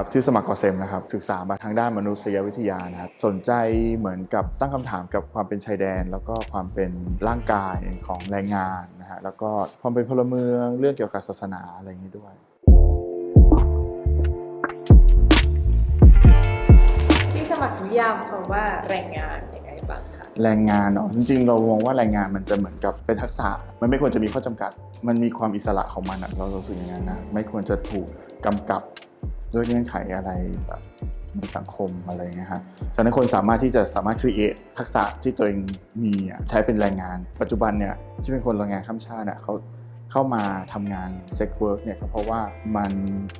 ครับชื่อสมัครกอเซมนะครับศึกษามาทางด้านมนุษยวิทยานะครับสนใจเหมือนกับตั้งคำถามกับความเป็นชายแดน แล้วก็ความเป็นร่างกายของแรงงานนะฮะแล้วก็ความเป็นพลเมืองเรื่องเกี่ยวกับศาสนาอะไรอย่างนี้ด้วยที่สมัครนิยามคำว่าแรงงานยังไงบ้างคะแรงงานเนาะจริงๆ เรามองว่าแรงงานมันจะเหมือนกับเป็นทักษะ มันไม่ควรจะมีข้อจำกัด มันมีความอิสระของมันอะเรารู้สึกอย่างนั้นนะไม่ควรจะถูกกำกับ ด้วยเงื่อนไขอะไรแบบในสังคมอะไรเงี้ยฮะฉะนั้นคนสามารถที่จะสามารถ create ทักษะที่ตัวเองมีใช้เป็นแรงงาน ปัจจุบันเนี่ยที่เป็นคนแรงงานข้ามชาติเนี่ยเขาเข้ามาทำงานเซ็กเวิร์กเนี่ยก็เพราะว่ามัน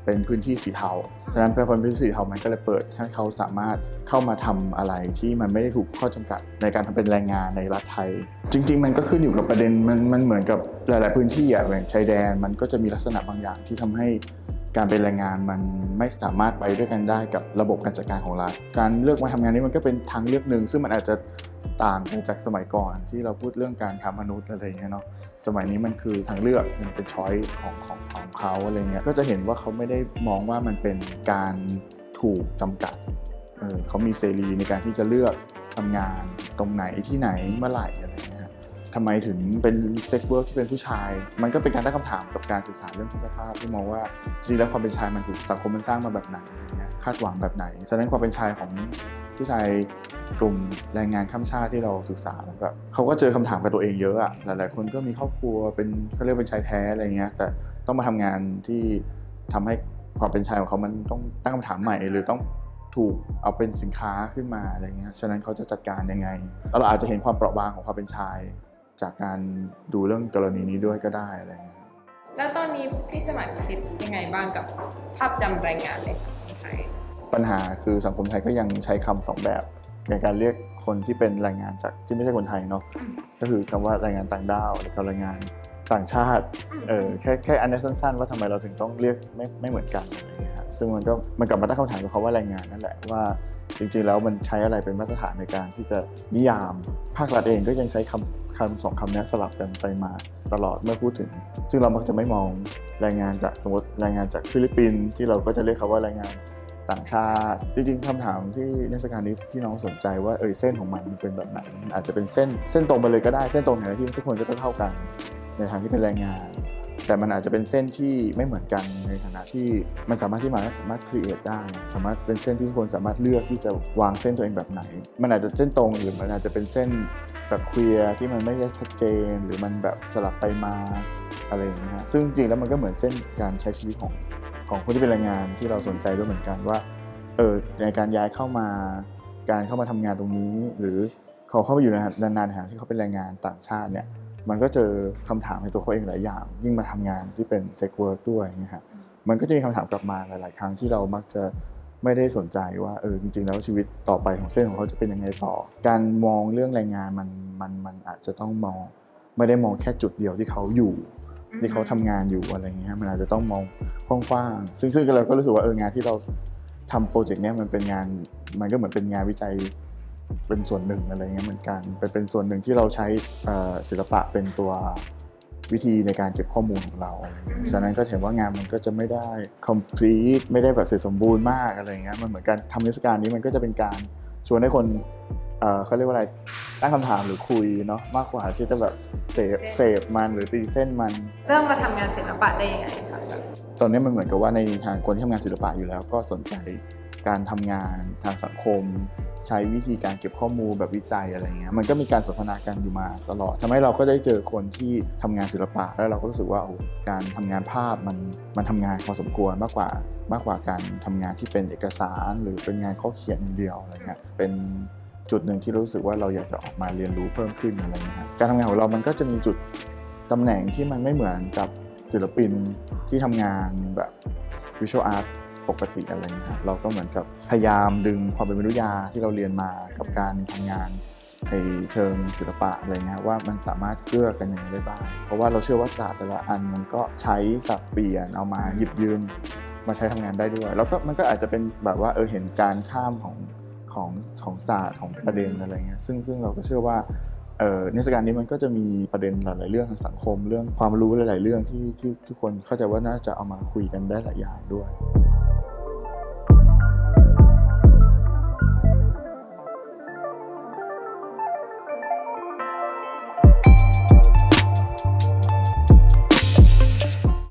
เป็นพื้นที่สีเทา ฉะนั้นเป็นพื้นที่สีเทา มันก็เลยเปิดให้เขาสามารถเข้ามาทำอะไรที่มันไม่ได้ถูกข้อจำกัดในการทำเป็นแรงงานในรัฐไทย จริง ๆ มันก็ขึ้นอยู่กับประเด็นมันมันเหมือนกับหลาย ๆ พื้นที่อะอย่างชายแดนมันก็จะมีลักษณะบางอย่างที่ทำให้ การเป็นแรงงานมันไม่สามารถไปด้วยกันได้กับระบบการจัดการของรัฐ การเลือกมาทำงานนี้มันก็เป็นทางเลือกหนึ่งซึ่งมันอาจจะต่างจากสมัยก่อนที่เราพูดเรื่องการค้ามนุษย์อะไรเงี้ยเนาะสมัยนี้มันคือทางเลือกมันเป็นช้อยของของของเขาอะไรเงี้ยก็จะเห็นว่าเขาไม่ได้มองว่ามันเป็นการถูกจำกัดเออเขามีเสรีในการที่จะเลือกทำงานตรงไหนที่ไหนเมื่อไหร่อะไรเงี้ย ทำไมถึงเป็นเซ็กเวิร์กที่เป็นผู้ชาย มันก็เป็นการตั้งคำถามกับการศึกษาเรื่องเพศสภาพที่มองว่าจริงแล้วความเป็นชายมันถูกสังคมมันสร้างมาแบบไหนอะไรเงี้ยคาดหวังแบบไหน ฉะนั้นความเป็นชายของผู้ชายกลุ่มแรงงานข้ามชาติที่เราศึกษาแล้วแบบเขาก็เจอคำถามกับตัวเองเยอะอะหลาย ๆ คนก็มีครอบครัวเป็นเขาเรียกเป็นชายแท้อะไรเงี้ยแต่ต้องมาทำงานที่ทำให้ความเป็นชายของเขามันต้องตั้งคำถามใหม่ หรือต้องถูกเอาเป็นสินค้าขึ้นมาอะไรเงี้ย ฉะนั้นเขาจะจัดการยังไงแล้วเราอาจจะเห็นความเปราะบางของความเป็นชาย จากการดูเรื่องกรณีนี้ด้วยก็ได้อะไรเงี้ยแล้วตอนนี้พี่สมัครคิดยังไงบ้างกับภาพจำแรงงานในสังคมไทย ปัญหาคือสังคมไทยก็ยังใช้คำสองแบบในการเรียกคนที่เป็นแรงงานจากที่ไม่ใช่คนไทยเนาะก็คือคำว่าแรงงานต่างด้าวหรือกับแรงงาน ต่างชาติเออแค่แค่อันนี้สั้นๆ ว่าทำไมเราถึงต้องเรียกไม่ไม่เหมือนกันอะไรอย่างเงี้ยฮะซึ่งมันก็มันกลับมาตั้งคำถามกับเขาว่าแรงงานนั่นแหละว่าจริงๆแล้วมันใช้อะไรเป็นมาตรฐานในการที่จะนิยาม ภาครัฐเองก็ยังใช้คำคำสองคำนี้สลับกันไปมาตลอดเมื่อพูดถึง ซึ่งเรามักจะไม่มองแรงงานจากสมมติแรงงานจากฟิลิปปินส์ที่เราก็จะเรียกเขาว่าแรงงานต่างชาติ จริงๆคำถามที่นิทรรศการนี้ที่น้องสนใจว่าเออเส้นของมันเป็นแบบไหนมันอาจจะเป็นเส้นเส้นตรงไปเลยก็ได้เส้นตรงไหนที่ทุกคนก็เท่ากัน ในทางที่เป็นแรงงาน แต่มันอาจจะเป็นเส้นที่ไม่เหมือนกันในฐานะที่มันสามารถที่มันสามารถครีเอทได้ สามารถเป็นเส้นที่คนสามารถเลือกที่จะวางเส้นตัวเองแบบไหน มันอาจจะเส้นตรงหรือมันอาจจะเป็นเส้นแบบเคลียร์ที่มันไม่ได้ชัดเจน หรือมันแบบสลับไปมาอะไรอย่างเงี้ยฮะซึ่งจริงแล้วมันก็เหมือนเส้นการใช้ชีวิตของของคนที่เป็นแรงงานที่เราสนใจด้วยเหมือนกันว่าเออในการย้ายเข้ามา การเข้ามาทำงานตรงนี้ หรือเขาเข้าไปอยู่ในนานๆในฐานะที่เขาเป็นแรงงานต่างชาติเนี่ย มันก็เจอคำถามในตัวเขาเองหลายอย่าง ยิ่งมาทำงานที่เป็นเซ็กเวิร์กด้วยนะฮะมันก็จะมีคำถามกลับมาหลาย ๆ ครั้งที่เรามักจะไม่ได้สนใจว่าเออจริง ๆ แล้วชีวิตต่อไปของเส้นของเขาจะเป็นยังไงต่อ การมองเรื่องแรงงานมันมันมันอาจจะต้องมองไม่ได้มองแค่จุดเดียวที่เขาอยู่ที่เขาทำงานอยู่อะไรเงี้ยมันอาจจะต้องมองกว้างๆซึ่งซึ่งเราก็รู้สึกว่าเอองานที่เราทำโปรเจกต์เนี้ยมันเป็นงานมันก็เหมือนเป็นงานวิจัย เป็นส่วนหนึ่งอะไรเงี้ยเหมือนกันเป็นเป็นส่วนหนึ่งที่เราใช้เอ่อศิลปะเป็นตัววิธีในการเก็บข้อมูลของเราอะไรเงี้ยฉะนั้นก็เห็นว่างานมันก็จะไม่ได้ complete ไม่ได้แบบเสร็จสมบูรณ์มากอะไรเงี้ย มันเหมือนกันทำนิทรรศการนี้มันก็จะเป็นการชวนให้คนเอ่อเขาเรียกว่าอะไร ตั้งคำถามหรือคุยเนาะมากกว่าที่จะแบบเสพเสพมันหรือตีเส้นมัน เริ่มมาทำงานศิลปะได้ยังไงคะตอนนี้มันเหมือนกับว่าในทางคนที่ทำงานศิลปะอยู่แล้ว ก็สนใจการทำงานทางสังคม ใช้วิธีการเก็บข้อมูลแบบวิจัยอะไรเงี้ยมันก็มีการสนทนากันอยู่มาตลอดทำให้เราก็ได้เจอคนที่ทำงานศิลปะ แล้วเราก็รู้สึกว่าโอ้การทำงานภาพมันมันทำงานพอสมควรมากกว่ามากกว่าการทำงานที่เป็นเอกสาร หรือเป็นงานข้อเขียนอย่างเดียวอะไรเงี้ยเป็นจุดหนึ่งที่รู้สึกว่าเราอยากจะออกมาเรียนรู้เพิ่มขึ้นอะไรเงี้ยการทำงานของเรามันก็จะมีจุดตำแหน่งที่มันไม่เหมือนกับศิลปินที่ทำงานแบบวิชวลอาร์ต ปกติอะไรเงี้ยเราก็เหมือนกับพยายามดึงความเป็นมนุษยาที่เราเรียนมากับการทำงานในเชิงศิลปะอะไรเงี้ยว่ามันสามารถเกื้อกันอยังไงได้บ้าง เพราะว่าเราเชื่อว่าศาสตร์แต่ละอันมันก็ใช้สับเปลี่ยนเอามาหยิบยืมมาใช้ทำงานได้ด้วย แล้วก็มันก็อาจจะเป็นแบบว่าเออเห็นการข้ามของของของศาสตร์ของประเด็นอะไรเงี้ยซึ่งซึ่งเราก็เชื่อว่าเอ่อนิทรรศการนี้มันก็จะมีประเด็นหลาย ๆ เรื่องทางสังคม เรื่องความรู้หลาย ๆ เรื่องที่ที่ทุกคนเข้าใจว่าน่าจะเอามาคุยกันได้หลายอย่างด้วย